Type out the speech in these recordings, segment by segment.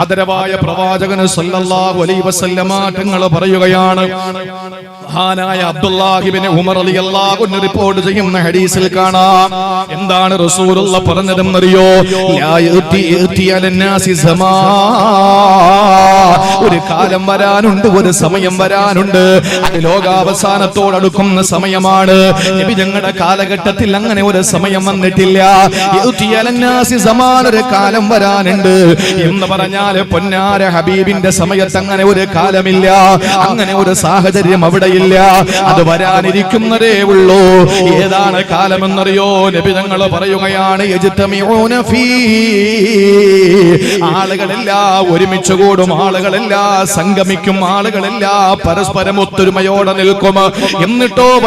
ആദരവായ പ്രവാചകന് സല്ലല്ലാഹു അലൈഹി വസല്ലമ തങ്ങൾ പറയുകയാണ്. മഹാനായ അബ്ദുല്ലാഹിബിന് ഉമർ റളിയല്ലാഹു അൻഹു റിപ്പോർട്ട് ചെയ്യുന്ന ഹദീസിൽ കാണാം. എന്താണ് റസൂലുള്ള പറഞ്ഞതെന്നറിയോ? ലാ യഅതി യഅതി അലന്നാസി സമാ ഒരു കാലം വരാനുണ്ട് ഒരു സമയം വരാനുണ്ട്. അത് ലോകാവസാനത്തോടടുക്കുന്ന സമയമാണ്. നബി ഞങ്ങളുടെ കാലഘട്ടത്തിൽ അങ്ങനെ ഒരു സമയം വന്നിട്ടില്ല. സമാനൊരു കാലം വരാനുണ്ട്. എന്ന് പറഞ്ഞാൽ പൊന്നാര ഹബീബിന്റെ സമയത്ത് അങ്ങനെ ഒരു കാലമില്ല. അങ്ങനെ ഒരു സാഹചര്യം അവിടെയില്ല. അത് വരാനിരിക്കുന്നതേ ഉള്ളൂ. ഏതാണ് കാലമെന്നറിയോ? നബി ഞങ്ങൾ പറയുകയാണ്. ആളുകളെല്ലാം ഒരുമിച്ച് കൂടും ആളുകളെല്ലാം സംഗമിക്കും ആളുകളെല്ലാം പരസ്പരം ഒത്തൊരുമയോടെ നിൽക്കും. എന്നിട്ടോ.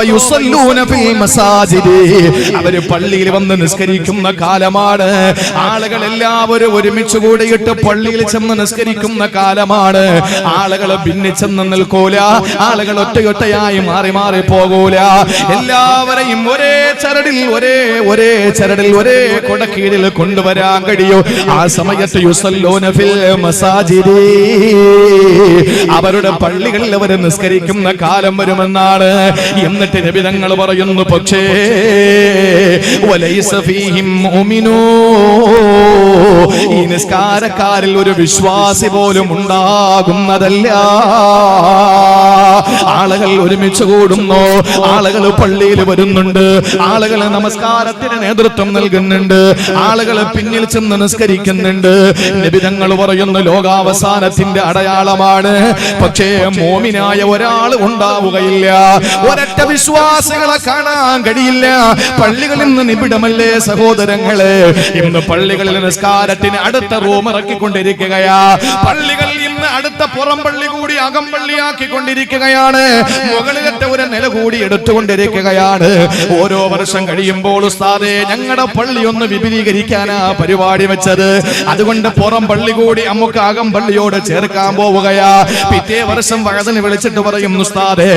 അവർ പള്ളിയിൽ വന്ന് നിസ്കരിക്കുന്ന കാലമാണ്. ആളുകൾ എല്ലാവരും ഒരുമിച്ച് കൂടിയിട്ട് പള്ളിയിൽ ചെന്ന് നിസ്കരിക്കുന്ന കാലമാണ്. ആളുകൾ ഭിന്നിച്ചെന്ന് നിൽക്കൂല. ആളുകൾ ഒറ്റയൊറ്റയായി മാറി മാറി പോകൂല. എല്ലാവരെയും ഒരേ ചരടിൽ ഒരേ ഒരേ ചരടിൽ ഒരേ കൊടക്കീഴിൽ കൊണ്ടുവരാൻ കഴിയൂ. ആ സമയത്ത് യുസല്ലോനഫിൽ ഫിൽ മസാജിദി. അവരുടെ പള്ളികളിൽ അവർ നിസ്കരിക്കുന്ന കാലം വരുമെന്നാണ്. എന്നിട്ട് നബിതങ്ങൾ പറയുന്നു പക്ഷേ. ഈ നിസ്കാരക്കാരിൽ ഒരു വിശ്വാസി പോലും ഉണ്ടാകുന്നതല്ല. ആളുകൾ ഒരുമിച്ച് കൂടുന്നു. ആളുകൾ പള്ളിയിൽ വരുന്നുണ്ട്. ആളുകൾ നമസ്കാരത്തിന് നേതൃത്വം നൽകുന്നുണ്ട്. ആളുകൾ പിന്നിൽ ചെന്ന് നിസ്കരിക്കുന്നുണ്ട്. നിബിതങ്ങൾ പറയുന്നു ലോകാവസാനത്തിന്റെ അടയാളമാണ്. പക്ഷേ മോമിനായ ഒരാൾ ഉണ്ടാവുകയില്ല. ഒരൊറ്റ വിശ്വാസികളെ കാണാൻ കഴിയില്ല. പള്ളികളിൽ നിന്ന് നിബിഡമല്ലേ സഹോദരങ്ങളെ? ഇന്ന് പള്ളികളിൽ നിസ്കാരത്തിന് അടുത്ത റൂം ഇറക്കിക്കൊണ്ടിരിക്കുകയാ. പള്ളികൾ ഇന്ന് അടുത്ത പുറം പള്ളി കൂടി അകം പള്ളിയാക്കിക്കൊണ്ടിരിക്കുകയാണ്. മുകളിലത്തെ ഒരു നില കൂടി എടുത്തുകൊണ്ടിരിക്കുകയാണ്. ഓരോ വർഷം കഴിയുമ്പോൾ ഉസ്താദെ ഞങ്ങളുടെ പള്ളി ഒന്ന് വിപുലീകരിക്കാനാ പരിപാടി വെച്ചത്. അതുകൊണ്ട് പുറം പള്ളി കൂടി നമുക്ക് അകം പള്ളിയോട് ചേർക്കാൻ പോവുകയാ. പിറ്റേ വർഷം വഴതിന് വിളിച്ചിട്ട് പറയും ഉസ്താദേ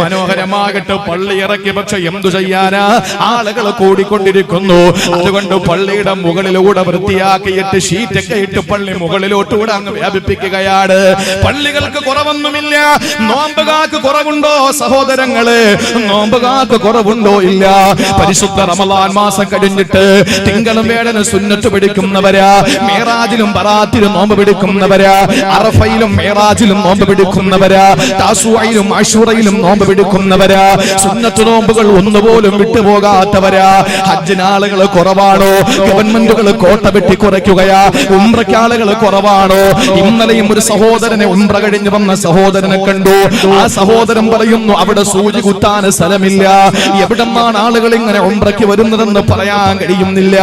മനോഹരമാകട്ടെ പള്ളി ഇറക്കി പക്ഷെ എന്തു ചെയ്യാനാ? ആളുകൾ കൂടിക്കൊണ്ടിരിക്കുന്നു. അതുകൊണ്ട് പള്ളിയുടെ മുകളിലൂടെ വൃത്തിയാക്കിയിട്ട് ഷീറ്റൊക്കെ ഇട്ട് പള്ളി മുകളിലോട്ടൂടെ അങ്ങ് വ്യാപിപ്പിക്കുകയാണ്. പള്ളികൾക്ക് കുറവൊന്നുമില്ല. നോമ്പുകാക്ക് കുറവുണ്ടോ സഹോദരങ്ങൾ? നോമ്പുകാക്ക് കുറവുണ്ടോ ഇല്ല. പരിശുദ്ധ റമലാൻ മാസം കഴിഞ്ഞിട്ട് തിങ്കളും വേടന് സുന്നത്ത് പിടിക്കുന്നവരാ. മേറാജിലും പറാത്തിലും നോമ്പ് പിടിക്കുന്നവരാ. അറഫയിലും മേറാജിലും നോമ്പ് പിടിക്കുന്നവരാ താസുവയിലും ആഷൂറയിലും നോമ്പ് പിടിക്കുന്നവരാ സുന്നത്ത് നോമ്പുകൾ ഒന്നുപോലും വിട്ടുപോകാത്തവരാ. ഹജ്ജിനാളുകൾ കുറവാണോ? ഗവൺമെന്റുകൾ കോട്ട വെട്ടി കുറയ്ക്കുകയാ. ഉംറയ്ക്ക് ആളുകൾ കുറവാണോ? ഇന്നലെയും ഒരു സഹോദരനെ ഉംറ കഴിഞ്ഞു വന്ന സഹോദരനെ കണ്ടു. ആ സഹോദരൻ പറയുന്നു അവിടെ സൂചി കുത്താൻ സ്ഥലമില്ല. എവിടെന്നാണ് ആളുകൾ ഇങ്ങനെ ഉംറയ്ക്ക് വരുന്നതെന്ന് പറയാൻ കഴിയുന്നില്ല.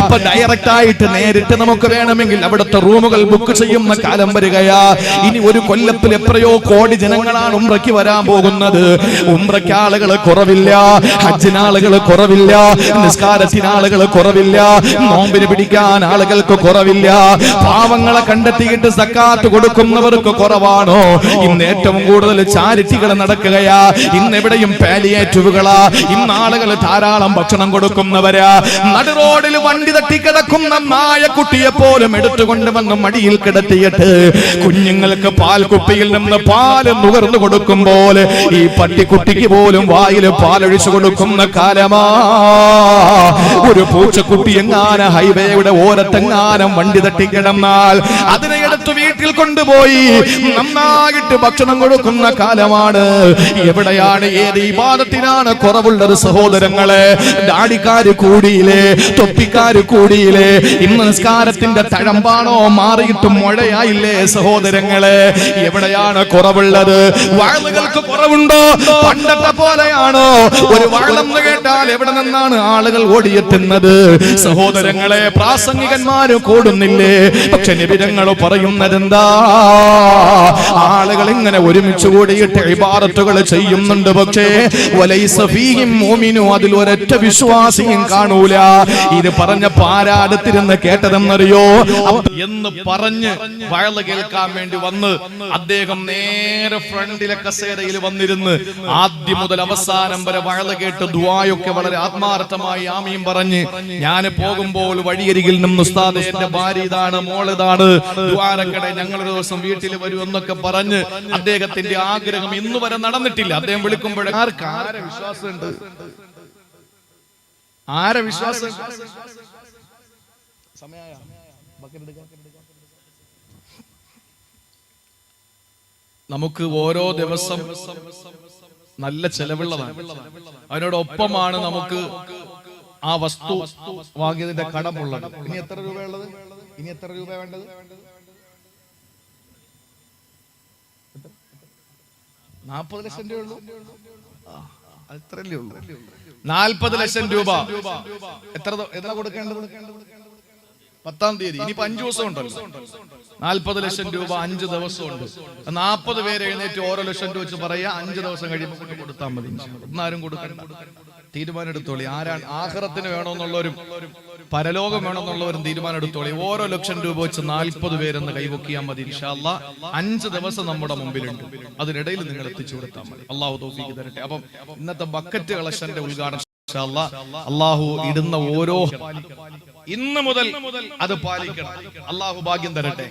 ഇപ്പൊ ഡയറക്റ്റ് ആയിട്ട് നേരിട്ട് നമുക്ക് വേണമെങ്കിൽ അവിടുത്തെ റൂമുകൾ ബുക്ക് ചെയ്യുന്ന കാലം ഇനി ഒരു കൊല്ലത്തിൽ എത്രയോ കോടി ജനങ്ങളാണ് ഉംറയ്ക്ക് വരാൻ പോകുന്നത്. ഉംറയ്ക്ക് ആളുകൾ കുറവില്ല ഹജ്ജിന് ആളുകൾ കുറവില്ല നിസ്കാരത്തിന് ആളുകൾ കുറവില്ല നോമ്പിന് പിടിക്കാൻ ആളുകൾക്ക് കുറവില്ല. പാവങ്ങളെ കണ്ടെത്തിയിട്ട് സക്കാത്ത് കൊടുക്കുന്നവർക്ക് കുറവാണോ? ഇന്ന് ഏറ്റവും കൂടുതൽ ചാരിറ്റികൾ നടക്കുകയാ. ഇന്ന് എവിടെയും പാലിയേറ്റീവുകളാ. ഇന്ന് ആളുകൾ ധാരാളം ഭക്ഷണം കൊടുക്കുന്നവരാ. നടു റോഡിൽ വണ്ടി നായ കുട്ടിയെ പോലും എടുത്തുകൊണ്ട് വന്ന് മടിയിൽ കിടത്തിയിട്ട് കുഞ്ഞുങ്ങൾക്ക് പാൽ കുപ്പിയിൽ നിന്ന് പാൽ നുകർന്നു കൊടുക്കും പോലെ ഈ പട്ടിക്കുട്ടിക്ക് പോലും വായിൽ പാലൊഴിച്ചു കൊടുക്കുന്ന കാലമാ. ഒരു പൂച്ചക്കുട്ടി എങ്ങാന ഹൈവേയുടെ ഓരത്തെങ്ങാനം വണ്ടി തട്ടിക്കിടന്നാൽ അതിനെ എടുത്ത് വീട്ടിൽ കൊണ്ടുപോയി നന്നായിട്ട് ഭക്ഷണം കൊടുക്കുന്ന കാലമാണ്. എവിടെയാണ് ഏത് വിവാദത്തിനാണ് കുറവുള്ളത് സഹോദരങ്ങളെ? ഡാഡിക്കാര് കൂടിയില്ലേ? തൊപ്പിക്കാര് കൂടിയില്ലേ? ഇന്ന് നിസ്കാരത്തിന്റെ തഴമ്പാണോ? മാറിയിട്ട് മുഴയായില്ലേ? സഹോദരങ്ങളെ എവിടെയാണ് കുറവുള്ളത്? വാളുകൾക്ക് കുറവുണ്ടോ? പണ്ടത്തെ പോലെയാണോ? ഒരു വാളെന്ന് കേട്ടാൽ എവിടെ നിന്നാണ് ആളുകൾ ഓടിയെത്തുന്നത്? സഹോദരങ്ങളെ പ്രാസംഗികന്മാര് കൂടുന്നില്ലേ? പക്ഷെ നിബിരങ്ങൾ പറയുന്നത് എന്താ ആളുകൾ ഇങ്ങനെ ഒരുമിച്ച് കൂടിയിട്ട് ഇബാറത്തുകൾ ചെയ്യുന്നുണ്ട് പക്ഷേ അതിൽ ഒരൊറ്റ വിശ്വാസിയും കാണൂല. ഇത് പറഞ്ഞ പാരാടത്തിരുന്ന് കേട്ടതെന്നറിയോ? എന്ന് പറഞ്ഞ് കേൾക്കാൻ വേണ്ടി വന്ന് അദ്ദേഹം നേരെ ഫ്രണ്ടിലെ കസേരയിൽ വന്നിരുന്ന് ആദ്യം മുതൽ അവസാനം വരെ വയൽ കേട്ട് ദുആയൊക്കെ വളരെ ആത്മാർത്ഥമായി ആമീൻ പറഞ്ഞ് ഞാൻ പോകുമ്പോൾ വഴിയരികിൽ നിന്ന് ഉസ്താദ് എന്റെ ഭാര്യ ഇതാണ് മോളിതാണ് ദ്വാരക്കട ഞങ്ങളൊരു ദിവസം വീട്ടിൽ വരും എന്നൊക്കെ പറഞ്ഞ് അദ്ദേഹത്തിന്റെ ആഗ്രഹം ഇന്ന് വരെ നടന്നിട്ടില്ല. അദ്ദേഹം വിളിക്കുമ്പോഴേ ആർക്ക്? ആരെ വിശ്വാസമുണ്ട്? ആരെ വിശ്വാസം? നമുക്ക് ഓരോ ദിവസം നല്ല ചെലവുള്ളതാണ്. അതിനോടൊപ്പമാണ് നമുക്ക് ആ വസ്തു വാങ്ങിയതിന്റെ കടമുള്ളത്. ഇനി എത്ര രൂപയുള്ളത് ഇനി എത്ര രൂപ വേണ്ടത്? നാൽപ്പത് ലക്ഷം രൂപ ഉള്ളൂ. അത്രല്ലേ ഉള്ളൂ. നാൽപ്പത് ലക്ഷം രൂപ. എത്ര എത്ര കൊടുക്കേണ്ടത്? പത്താം തീയതി. ഇനിയിപ്പോ അഞ്ചു ദിവസം ഉണ്ടല്ലോ. നാൽപ്പത് ലക്ഷം രൂപ അഞ്ച് ദിവസമുണ്ട് നാൽപ്പത് പേര് എഴുന്നേറ്റ് ഓരോ ലക്ഷം രൂപ വെച്ച് പറയാ അഞ്ച് ദിവസം കഴിയുമ്പോൾ കൊണ്ട് കൊടുത്താൽ മതി. ഒന്നാരും കൊടുക്കണ്ട. തീരുമാനം എടുത്തോളി ആരാണ്? ആഹ്റത്തിന് വേണമെന്നുള്ളവരും പരലോകം വേണമെന്നുള്ളവരും തീരുമാനം എടുത്തോളി ഓരോ ലക്ഷം രൂപ വെച്ച് നാൽപ്പത് പേരെന്ന് കൈവക്കിയാൽ മതി ഇൻഷാല്ല അഞ്ച് ദിവസം നമ്മുടെ മുമ്പിലുണ്ട്. അതിനിടയിൽ നിങ്ങൾ എത്തിച്ചു കൊടുത്താൽ മതി. അള്ളാഹു തോഫിക്ക് തരട്ടെ. അപ്പം ഇന്നത്തെ ബക്കറ്റ് കളക്ഷന്റെ ഉദ്ഘാടനം. അള്ളാഹു ഇടുന്ന ഓരോ ഇന്ന് മുതൽ അത് പാലിക്കണം. അള്ളാഹു ഭാഗ്യം തരട്ടെ.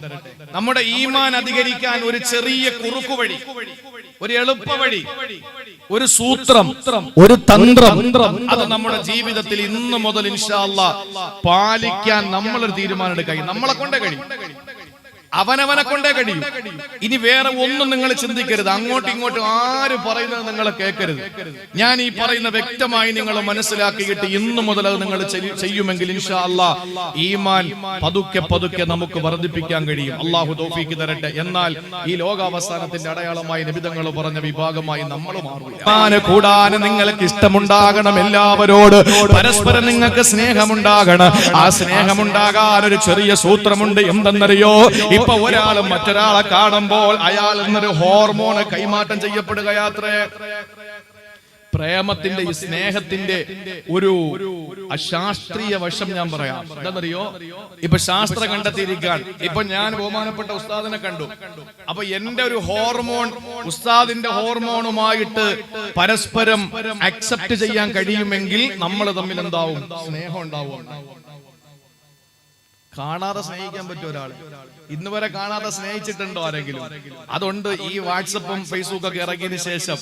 നമ്മുടെ ഈമാൻ അധികരിക്കാൻ ഒരു ചെറിയ കുറുക്കു വഴി ഒരു എളുപ്പ വഴി ഒരു സൂത്രം ഒരു തന്ത്രം അത് നമ്മുടെ ജീവിതത്തിൽ ഇന്ന് മുതൽ ഇൻഷാ അല്ലാ പാലിക്കാൻ നമ്മളൊരു തീരുമാനം എടുക്കുക നമ്മളെ കൊണ്ടേ കഴിയും. അവനവനെ കൊണ്ടേ കഴിയും. ഇനി വേറെ ഒന്നും നിങ്ങൾ ചിന്തിക്കരുത്. അങ്ങോട്ടും ഇങ്ങോട്ടും ആര് പറയുന്നത് നിങ്ങൾ കേൾക്കരുത് ഞാൻ ഈ പറയുന്ന വ്യക്തമായി നിങ്ങൾ മനസ്സിലാക്കിയിട്ട് ഇന്നു മുതൽ അത് നിങ്ങൾ ചെയ്യുമെങ്കിൽ ഇൻഷാ അല്ലാ ഈമാൻ പതുക്കെ പതുക്കെ നമുക്ക് വർദ്ധിപ്പിക്കാൻ കഴിയും. അള്ളാഹു തോഫിക്ക് തരട്ടെ. എന്നാൽ ഈ ലോകാവസാനത്തിന്റെ അടയാളമായി നിബിതങ്ങൾ പറഞ്ഞ വിഭാഗമായി നമ്മൾ മാറും കൂടാൻ നിങ്ങൾക്ക് ഇഷ്ടമുണ്ടാകണം എല്ലാവരോട്. പരസ്പരം നിങ്ങൾക്ക് സ്നേഹമുണ്ടാകണം. ആ സ്നേഹമുണ്ടാകാൻ ഒരു ചെറിയ സൂത്രമുണ്ട്. എന്തെന്നറിയോ? ഇപ്പൊ ഒരാൾ മറ്റൊരാളെ കാണുമ്പോൾ അയാൾ എന്നൊരു ഹോർമോണ് കൈമാറ്റം ചെയ്യപ്പെടുകയാത്രേ പ്രേമത്തിന്റെ ഈ സ്നേഹത്തിന്റെ ഒരു അശാസ്ത്രീയ വശം ഞാൻ പറയാം. എന്താണെന്നറിയോ ഇപ്പൊ ശാസ്ത്രം കണ്ടെത്തിയിരിക്കാൻ. ഇപ്പൊ ഞാൻ ബഹുമാനപ്പെട്ട ഉസ്താദിനെ കണ്ടു. അപ്പൊ എന്റെ ഒരു ഹോർമോൺ ഉസ്താദിന്റെ ഹോർമോണുമായിട്ട് പരസ്പരം അക്സെപ്റ്റ് ചെയ്യാൻ കഴിയുമെങ്കിൽ നമ്മൾ തമ്മിൽ എന്താവും? സ്നേഹം ഉണ്ടാവും. കാണാതെ സ്നേഹിക്കാൻ പറ്റും ഒരാൾ ഇന്ന് വരെ കാണാതെ സ്നേഹിച്ചിട്ടുണ്ടോ ആരെങ്കിലും? അതുകൊണ്ട് ഈ വാട്സപ്പും ഫേസ്ബുക്കും ഒക്കെ ഇറങ്ങിയതിന് ശേഷം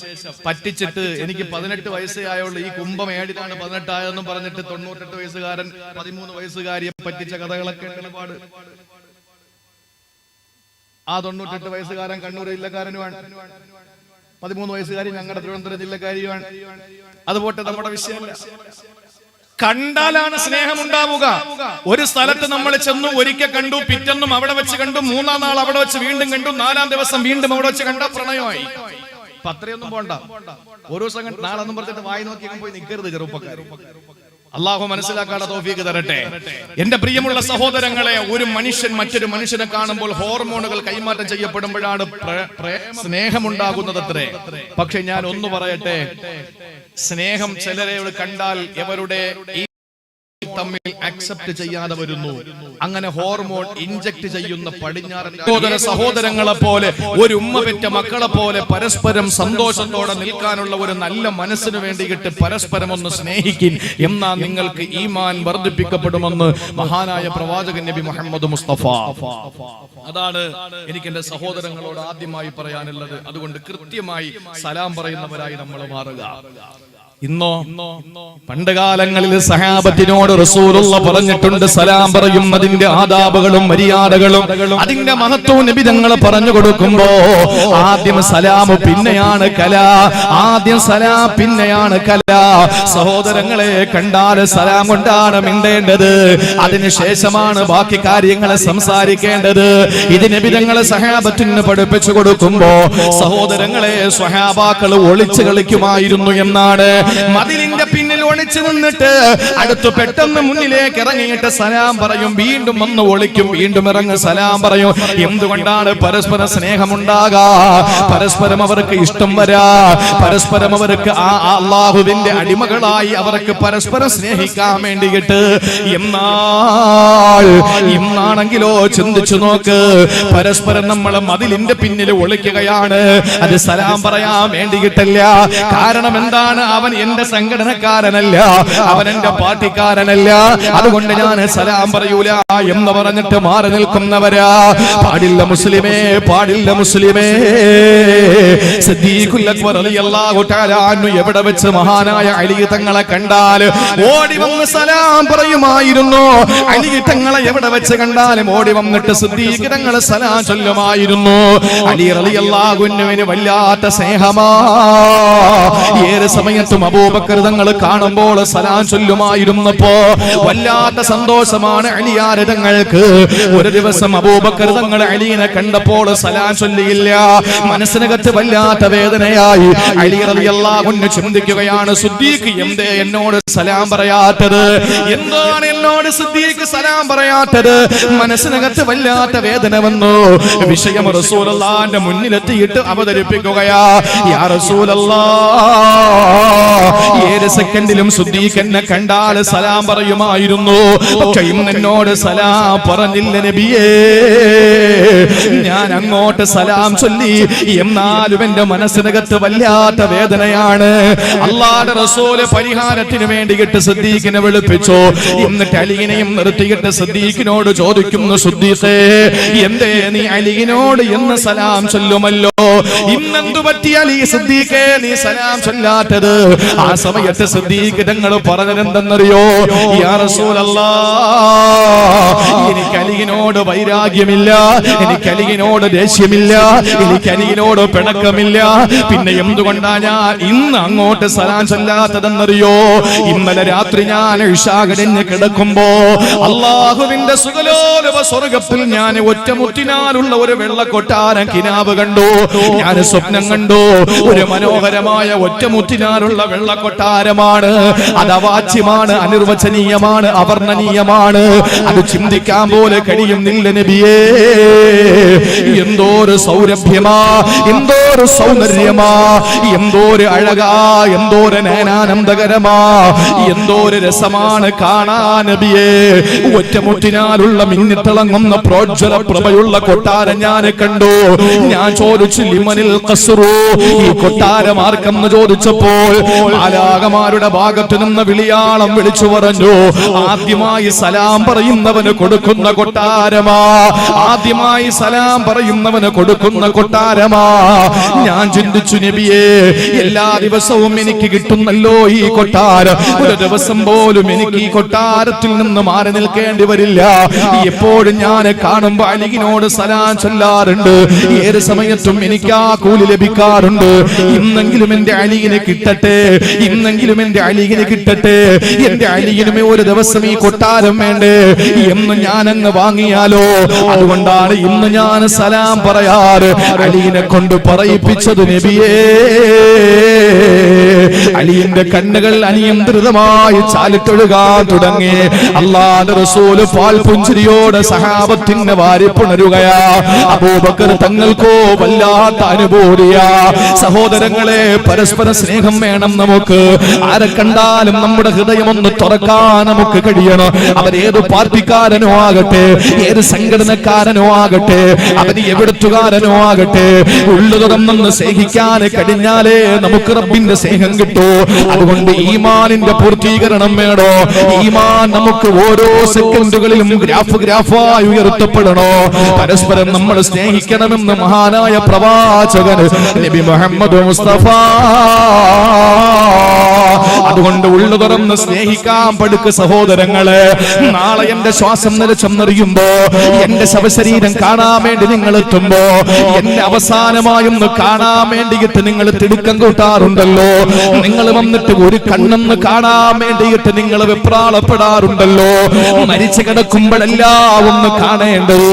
പറ്റിച്ചിട്ട് എനിക്ക് പതിനെട്ട് വയസ്സേ ആയുള്ളൂ. ഈ കുംഭം ഏഴിലാണ് പതിനെട്ടായെന്നും പറഞ്ഞിട്ട് തൊണ്ണൂറ്റെട്ട് വയസ്സുകാരൻ പതിമൂന്ന് വയസ്സുകാരിയെ പറ്റിച്ച കഥകളൊക്കെ ഒരുപാട്. ആ തൊണ്ണൂറ്റെട്ട് വയസ്സുകാരൻ കണ്ണൂർ ജില്ലക്കാരനുമാണ്. പതിമൂന്ന് വയസ്സുകാരി ഞങ്ങളുടെ തിരുവനന്തപുരം ജില്ലക്കാരിയുമാണ്. അതുപോട്ടെ നമ്മുടെ വിഷയമല്ല കണ്ടാലാണ് സ്നേഹം ഉണ്ടാവുക ഒരു സ്ഥലത്ത് നമ്മൾ ചെന്നു ഒരിക്കൽ കണ്ടു പിറ്റെന്നും അവിടെ വെച്ച് കണ്ടു മൂന്നാം നാൾ അവിടെ വെച്ച് വീണ്ടും കണ്ടു നാലാം ദിവസം വീണ്ടും അവിടെ വെച്ച് കണ്ട പ്രണയമായി. പത്രയൊന്നും പോണ്ട. ഓരോ ദിവസം നാളൊന്നും പറഞ്ഞിട്ട് വായി നോക്കി പോയി നിൽക്കരുത് ചെറുപ്പക്കാർ അള്ളാഹു മനസ്സിലാക്കാതെ തോഫീക്ക് തരട്ടെ. എന്റെ പ്രിയമുള്ള സഹോദരങ്ങളെ ഒരു മനുഷ്യൻ മറ്റൊരു മനുഷ്യനെ കാണുമ്പോൾ ഹോർമോണുകൾ കൈമാറ്റം ചെയ്യപ്പെടുമ്പോഴാണ് സ്നേഹമുണ്ടാകുന്നത് അത്രേ പക്ഷെ ഞാൻ ഒന്ന് പറയട്ടെ സ്നേഹം ചിലരെ കണ്ടാൽ എവരുടെ തമ്മിൽ അക്സെപ്റ്റ് ചെയ്യാതെ വരുന്നു. അങ്ങനെ ഹോർമോൺ ഇഞ്ചക്ട് ചെയ്യുന്ന പടിഞ്ഞാറൻ സഹോദര സഹോദരങ്ങളെ പോലെ ഒരു ഉമ്മ പെറ്റ മക്കളെ പോലെ പരസ്പരം സന്തോഷത്തോടെ നിൽക്കാനുള്ള ഒരു നല്ല മനസ്സിന് വേണ്ടിയിട്ട് പരസ്പരം ഒന്ന് സ്നേഹിക്കും എന്നാ നിങ്ങൾക്ക് ഈമാൻ വർദ്ധിപ്പിക്കപ്പെടുമെന്ന് മഹാനായ പ്രവാചകൻ നബി മുഹമ്മദ് മുസ്തഫ. അതാണ് എനിക്ക് എന്റെ സഹോദരങ്ങളോട് ആദ്യമായി പറയാനുള്ളത്. അതുകൊണ്ട് കൃത്യമായി സലാം പറയുന്നവരായി നമ്മൾ മാറുക. ഇന്നോ? പണ്ട് കാലങ്ങളിൽ സഹാബത്തിനോട് റസൂലുള്ള പറഞ്ഞിട്ടുണ്ട് സലാം പറയും അതിന്റെ ആദാബുകളും മര്യാദകളും. അതിന്റെ മഹത്വവും നിബിതങ്ങൾ പറഞ്ഞു കൊടുക്കുമ്പോ ആദ്യം സലാം പിന്നെയാണ് കല ആദ്യം സലാം പിന്നെയാണ് കല. സഹോദരങ്ങളെ കണ്ടാൽ സലാം കൊണ്ടാണ് മിണ്ടേണ്ടത്. അതിനുശേഷമാണ് ബാക്കി കാര്യങ്ങളെ സംസാരിക്കേണ്ടത്. ഇത് നിബിധങ്ങളെ സഹാബത്തിന് പഠിപ്പിച്ചു കൊടുക്കുമ്പോ സഹോദരങ്ങളെ സ്വഹാബാക്കൾ ഒളിച്ചു കളിക്കുമായിരുന്നു എന്നാണ് മതിലിന്റെ പിന്നിൽ ഒളിച്ചു നിന്നിട്ട് അടുത്ത് പെട്ടെന്ന് മുന്നിലേക്ക് ഇറങ്ങിയിട്ട് സലാം പറയും. വീണ്ടും വന്ന് ഒളിക്കും വീണ്ടും ഇറങ്ങി സലാം പറയും. എന്തുകൊണ്ടാണ് പരസ്പര സ്നേഹമുണ്ടാകാ? പരസ്പരം അവർക്ക് ഇഷ്ടം വരാ. പരസ്പരം അവർക്ക് ആ അള്ളാഹുവിന്റെ അടിമകളായി അവർക്ക് പരസ്പരം സ്നേഹിക്കാൻ വേണ്ടിയിട്ട് എന്നാൽ ഇന്നാണെങ്കിലോ ചിന്തിച്ചു നോക്ക്. പരസ്പരം നമ്മൾ മതിലിന്റെ പിന്നിൽ ഒളിക്കുകയാണ്. അത് സലാം പറയാൻ വേണ്ടിയിട്ടല്ല. കാരണം എന്താണ്? അവൻ എന്റെ സംഘടനക്കാരനല്ല അവൻ എന്റെ പാർട്ടിക്കാരനല്ല അതുകൊണ്ട് ഞാൻ സലാം പറയൂല എന്ന് പറഞ്ഞിട്ട് മാറി നിൽക്കുന്നവരാ പാടില്ല മുസ്ലിമേ പാടില്ല മുസ്ലിമേ എവിടെ വെച്ച് മഹാനായ അലി തങ്ങളെ കണ്ടാൽ ഓടി വന്ന് സലാം പറയുമായിരുന്നു അലി തങ്ങളെ എവിടെ വെച്ച് കണ്ടാലും ഓടി വന്നിട്ട് സിദ്ദീഖ് തങ്ങളെ സലാം ചൊല്ലുമായിരുന്നു അലി റളിയല്ലാഹു അൻഹുവിന് വല്ലാത്ത സ്നേഹമാ ഏത് സമയത്തും അബൂബക്കർ തങ്ങൾ കാണുമ്പോൾ സലാം ചൊല്ലുമായിരുന്നപ്പോ വല്ലാത്ത സന്തോഷമാണ് അലിയാര് തങ്ങൾക്ക്. ഒരു ദിവസം അബൂബക്കർ തങ്ങൾ അലീനെ കണ്ടപ്പോൾ സലാം ചൊല്ലിയില്ല. മനസ്സിനകത്ത് വല്ലാത്ത വേദനയായി. അലി അൻഹു ചിന്തിക്കുകയാണ് സുദ്ദീഖ് എന്തേ എന്നോട് സലാം പറയാത്തത്? എന്താണ് എന്നോട് സുദ്ദീഖ് സലാം പറയാത്തത്? മനസ്സിനകത്ത് വല്ലാത്ത വേദന വന്നു. വിഷയം റസൂലുള്ളാഹിന്റെ മുന്നിലെത്തിയിട്ട് അവതരിപ്പിക്കുകയാ. യാ റസൂലല്ലാ ഏത് സെക്കൻഡിലും സുദ്ദീഖ് എന്നെ കണ്ടാൽ സലാം പറയുമായിരുന്നു. പക്ഷെ ഇന്ന് എന്നോട് സലാം പറഞ്ഞില്ല നബിയേ. ഞാൻ അങ്ങോട്ട് സലാം ചൊല്ലി. എന്നാലും എന്റെ മനസ്സിനകത്ത് വല്ലാത്ത വേദനയാണ്. അള്ളാടെ റസൂൽ പരിഹാരത്തിന് വേണ്ടിയിട്ട് സിദ്ദീഖിനെ വിളിപ്പിച്ചു. എന്നിട്ട് അലിയിനെയും നിർത്തിയിട്ട് സിദ്ദീഖിനോട് ചോദിക്കുന്നു സുദ്ദീഖേ എന്തേ നീ അലിയിനോട് എന്ന് സലാം ചൊല്ലുമല്ലോ? ഇന്നെന്തു പറ്റി അലി സിദ്ദീഖേ നീ സലാം ചൊല്ലാത്തത്? ആ സമയത്ത് സിദ്ധീകരങ്ങൾ പറഞ്ഞതെന്തെന്നറിയോ? എനിക്ക് അലിയിനോട് വൈരാഗ്യമില്ല. എനിക്ക് അലിയിനോട് ദേഷ്യമില്ല. എനിക്ക് അലിയിനോട് പിണക്കമില്ല. പിന്നെ എന്തുകൊണ്ടാ ഞാൻ ഇന്ന് അങ്ങോട്ട് സലാം ചെല്ലാത്തതെന്നറിയോ? ഇന്നലെ രാത്രി ഞാൻ ഉഷാകടഞ്ഞ് കിടക്കുമ്പോ അള്ളാഹുവിന്റെ സുഖലോലവ സ്വർഗത്തിൽ ഞാൻ ഒറ്റമുറ്റിനാലുള്ള ഒരു വെള്ളക്കൊട്ടാരം കിനാവ് കണ്ടു. ഞാൻ സ്വപ്നം കണ്ടു. ഒരു മനോഹരമായ ഒറ്റമുറ്റിനാലുള്ള വെള്ളക്കൊട്ടാരമാണ്. അത് അവാച്യമാണ് അനിർവചനീയമാണ് അവർണനീയമാണ് അത് ചിന്തിക്കാൻ പോലെ കഴിയുന്നില്ല നബിയേ. എന്തോ ഒരു സൗരഭ്യമാ എന്തോ ഒരു സൗന്ദര്യമാ എന്തോ ഒരു അഴകാ എന്തോ ഒരു നയനാനന്ദകരമാ എന്തോ ഒരു രസമാണ് കാണാൻ നബിയേ. ഒറ്റമുറ്റിനാലുള്ള മിന്നിത്തിളങ്ങുന്ന പ്രോജ്വല പ്രഭയുള്ള കൊട്ടാരം ഞാൻ കണ്ടു. ഞാൻ ചോദിച്ചു ലിമനിൽ ഖസ്റു? ഈ കൊട്ടാരം ആർക്കെന്ന് ചോദിച്ചപ്പോൾ മാലാകമാരുടെ ഭാഗത്തു നിന്ന് വിളിയാളം വിളിച്ചു പറഞ്ഞു ആദ്യമായി സലാം പറയുന്നവന് കൊടുക്കുന്ന കൊട്ടാരമാ ആദ്യമായി സലാം പറയുന്നവന് കൊടുക്കുന്ന കൊട്ടാരമാ. ഞാൻ ചിന്തിച്ചു നബിയേ എല്ലാ ദിവസവും എനിക്ക് കിട്ടുന്നല്ലോ ഈ കൊട്ടാരം. ഒരു ദിവസം പോലും എനിക്ക് ഈ കൊട്ടാരത്തിൽ നിന്ന് മാറി നിൽക്കേണ്ടി വരില്ല. എപ്പോഴും ഞാൻ കാണുമ്പോ അലികിനോട് സലാം ചൊല്ലാറുണ്ട്. ഏത് സമയത്തും എനിക്ക് ആ കൂലി ലഭിക്കാറുണ്ട്. ഇന്നെങ്കിലും എന്റെ അലിഗിനെ കിട്ടട്ടെ. ഇന്നെങ്കിലും എന്റെ അലികിന് കിട്ടട്ടെ. എന്റെ അലികിനുമേ ഒരു ദിവസം ഈ കൊട്ടാരം വേണ്ടേ എന്ന് ഞാൻ അങ്ങ് വാങ്ങിയാലോ? അതുകൊണ്ടാണ് ഇന്ന് ഞാൻ സലാം പറയാറ്. അലിയിനെ കൊണ്ട് പറയിപ്പിച്ചത് നബിയേ. അലിയന്റെ കണ്ണുകൾ അനിയന്ത്രിതമായി ചാലിട്ടൊഴുകാൻ തുടങ്ങി. അള്ളാന്റെ റസൂൽ പാൽ പുഞ്ചിരിയോടെ സഹാബത്തിന് വാരി പുണരുകയാ. അബൂബക്കർ തങ്ങൾക്കോ വല്ലാത്ത അനുഭൂതിയാ. സഹോദരങ്ങളെ പരസ്പര സ്നേഹം വേണം നമുക്ക്? ആരെ കണ്ടാലും നമ്മുടെ ഹൃദയം ഒന്ന് തുറക്കാൻ നമുക്ക് കഴിയണം. അവൻ ഏത് പാർട്ടിക്കാരനോ ആകട്ടെ ഏത് സംഘടനക്കാരനോ ആകട്ടെ അവന് എവിടത്തുകാരനോ ആകട്ടെ ഉള്ളു തുറന്നൊന്ന് സ്നേഹിക്കാൻ കഴിഞ്ഞാലേ നമുക്ക് റബ്ബിന്റെ സ്നേഹം കിട്ടൂ. അതുകൊണ്ട് ഈമാനിന്റെ പൂർത്തീകരണം വേണോ? ഈമാൻ നമുക്ക് ഓരോ സെക്കൻഡുകളിലും ഗ്രാഫ് ഗ്രാഫായി ഉയർത്തപ്പെടണോ? പരസ്പരം നമ്മൾ സ്നേഹിക്കണമെന്ന് മഹാനായ പ്രവാചകൻ നബി മുഹമ്മദ് മുസ്തഫ അതുകൊണ്ട് ഉള്ളു തുറന്ന് സ്നേഹിക്കാൻ പടുക്ക് സഹോദരങ്ങൾ. നാളെ എന്റെ ശ്വാസം നിലച്ചെന്നറിയുമ്പോ എന്റെ ശവശരീരം കാണാൻ വേണ്ടി നിങ്ങൾ എത്തുമ്പോ എന്റെ അവസാനമായും കാണാൻ വേണ്ടിയിട്ട് നിങ്ങൾ തിടുക്കം കൂട്ടാറുണ്ടല്ലോ. നിങ്ങൾ വന്നിട്ട് ഒരു കണ്ണെന്ന് കാണാൻ വേണ്ടിയിട്ട് നിങ്ങൾ വെപ്രാളപ്പെടാറുണ്ടല്ലോ. മരിച്ചു കിടക്കുമ്പോഴെല്ലാം ഒന്ന് കാണേണ്ടത്.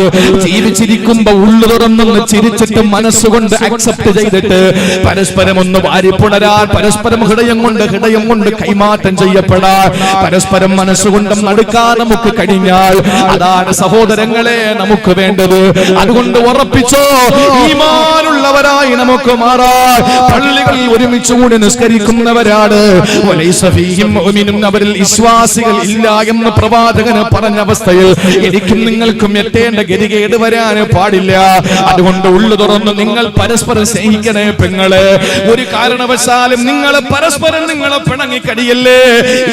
ജീവിച്ചിരിക്കുമ്പോ ഉള്ളു തുറന്നൊന്ന് ചിരിച്ചിട്ട് മനസ്സുകൊണ്ട് അക്സെപ്റ്റ് ചെയ്തിട്ട് പരസ്പരം ഒന്ന് വാരിപ്പുണരാൻ പരസ്പരം ഹൃദയം കൊണ്ട് ഹൃദയം കൊണ്ട് കൈമാറ്റം ചെയ്യപ്പെടാൻ പരസ്പരം മനസ്സുകൊണ്ടും നടുക്കാൻ നമുക്ക് കഴിഞ്ഞാൽ അതാണ് സഹോദരങ്ങളെ നമുക്ക് വേണ്ടത്. അതുകൊണ്ട് ഉറപ്പിച്ചോ ഈമാനുള്ളവരായി നമുക്ക് മാറാൻ പള്ളികളിൽ ഒരുമിച്ച് കൂടി നിസ്കരിക്കുന്നവരാണ്. അവരിൽ വിശ്വാസികൾ ഇല്ല എന്ന് പ്രവാചകന് പറഞ്ഞ അവസ്ഥയിൽ എനിക്കും നിങ്ങൾക്കും എത്തേണ്ട ഗതികേട് വരാൻ പാടില്ല. അതുകൊണ്ട് ഉള്ളു തുറന്ന് നിങ്ങൾ പരസ്പരം സ്നേഹിക്കണേ പെങ്ങൾ. ഒരു കാരണവശാലും നിങ്ങൾ പരസ്പരം നിങ്ങളെ പിണങ്ങിക്കടിയല്ലേ?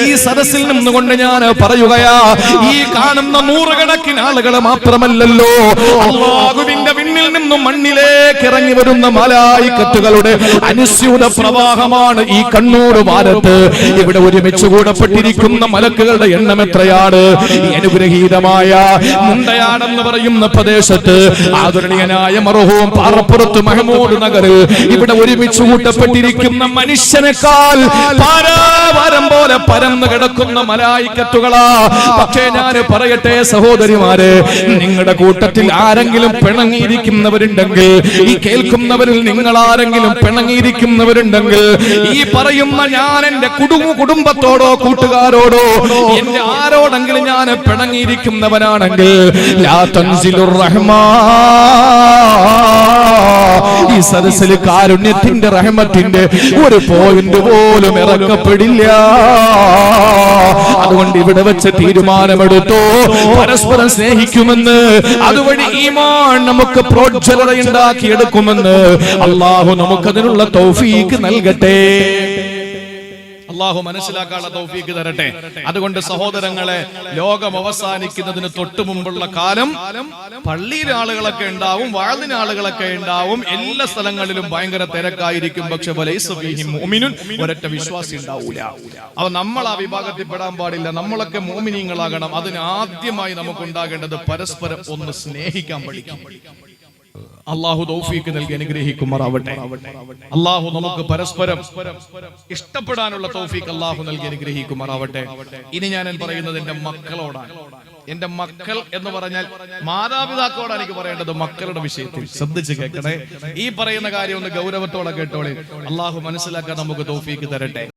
ഈ സദസ്സിൽ നിന്നുകൊണ്ട് ഞാൻ പറയുകയാ ഈ കാണുന്ന നൂറുകണക്കിന് ആളുകൾ മാത്രമല്ലല്ലോ. വിണ്ണിൽ നിന്നും മണ്ണിലേക്ക് ഇറങ്ങി വരുന്ന മലായിക്കത്തുകളുടെ അനുസ്യൂത പ്രവാഹമാണ് ഈ കണ്ണൂർ ഭാരത്ത് ഇവിടെ ഒരുമിച്ച് കൂടപ്പെട്ടിരിക്കുന്ന മലക്കുകളുടെ എണ്ണം എത്രയാണ്? ഈ അനുഗ്രഹീതമായ മുണ്ടയാടെന്ന് പറയുന്ന പ്രദേശത്ത് ആദരണീയനായ മറുഹവും പാറപ്പുറത്ത് മഹമൂദ് നഗർ. ഇവിടെ ഒരുമിച്ച് കൂട്ടപ്പെട്ടിരിക്കുന്ന മനുഷ്യനേക്കാൾ പാരാവാരം പോലെ പരന്നു കിടക്കുന്ന മലായിക്കത്തുകളാ. പക്ഷേ ഞാൻ പറയട്ടെ സഹോദരിമാരെ നിങ്ങളുടെ കൂട്ടത്തിൽ ആരെങ്കിലും പിണങ്ങിയിരിക്കുന്നവരുണ്ടെങ്കിൽ ഈ കേൾക്കുന്നവരിൽ നിങ്ങൾ ആരെങ്കിലും പിണങ്ങിയിരിക്കുന്നവരുണ്ടെങ്കിൽ ഈ പറയുന്ന ഞാൻ എന്റെ കുടുംബ കുടുംബത്തോടോ കൂട്ടുകാരോടോ എന്റെ ആരോടെങ്കിലും ഞാൻ പിണങ്ങിയിരിക്കുന്നവനാണെങ്കിൽ ഈ സദസ്സിൽ കാരുണ്യത്തിന്റെ റഹ്മത്തിന്റെ ഒരു പോയിന്റ് പോലും ഇറക്കപ്പെടില്ല. അതുകൊണ്ട് ഇവിടെ വെച്ച് തീരുമാനമെടുത്തു. പരസ്പരം സ്നേഹിക്കുമെന്ന് അതുവഴി ഈമാൻ നമുക്ക് പ്രോജ്വലതയുണ്ടാക്കിയെടുക്കുമെന്ന്. അള്ളാഹു നമുക്കതിനുള്ള തൗഫീക്ക് നൽകട്ടെ. അള്ളാഹു മനസ്സിലാക്കാനുള്ള തൗഫീക്ക് തരട്ടെ. അതുകൊണ്ട് സഹോദരങ്ങളെ ലോകം അവസാനിക്കുന്നതിന് തൊട്ടു മുമ്പുള്ള കാലം പള്ളിയിലെ ആളുകളൊക്കെ ഉണ്ടാവും വാഴ്ന്നിന് ആളുകളൊക്കെ ഉണ്ടാവും. എല്ലാ സ്ഥലങ്ങളിലും ഭയങ്കര തിരക്കായിരിക്കും. പക്ഷെ ഒരൊറ്റ വിശ്വാസി ഉണ്ടാവൂല. അവ നമ്മൾ ആ വിഭാഗത്തിൽ പെടാൻ പാടില്ല. നമ്മളൊക്കെ മോമിനിയങ്ങളാകണം അതിന് ആദ്യമായി നമുക്ക് ഉണ്ടാകേണ്ടത് പരസ്പരം ഒന്ന് സ്നേഹിക്കാൻ പഠിക്കും. അള്ളാഹു തൗഫീക്ക് നൽകി അനുഗ്രഹിക്കുമാറാവട്ടെ. അള്ളാഹു നമുക്ക് പരസ്പരം ഇഷ്ടപ്പെടാനുള്ള തൗഫീക്ക് അള്ളാഹു നൽകി അനുഗ്രഹിക്കുമാറാവട്ടെ. ഇനി ഞാൻ പറയുന്നത് എന്റെ മക്കളോടാണ്. എന്റെ മക്കൾ എന്ന് പറഞ്ഞാൽ മാതാപിതാക്കളോടാണ് എനിക്ക് പറയേണ്ടത് മക്കളുടെ വിഷയത്തിൽ. ശ്രദ്ധിച്ച് കേൾക്കണേ. ഈ പറയുന്ന കാര്യം ഒന്ന് ഗൗരവത്തോടെ കേട്ടോളെ. അള്ളാഹു മനസ്സിലാക്കാൻ നമുക്ക് തൗഫീക്ക് തരട്ടെ.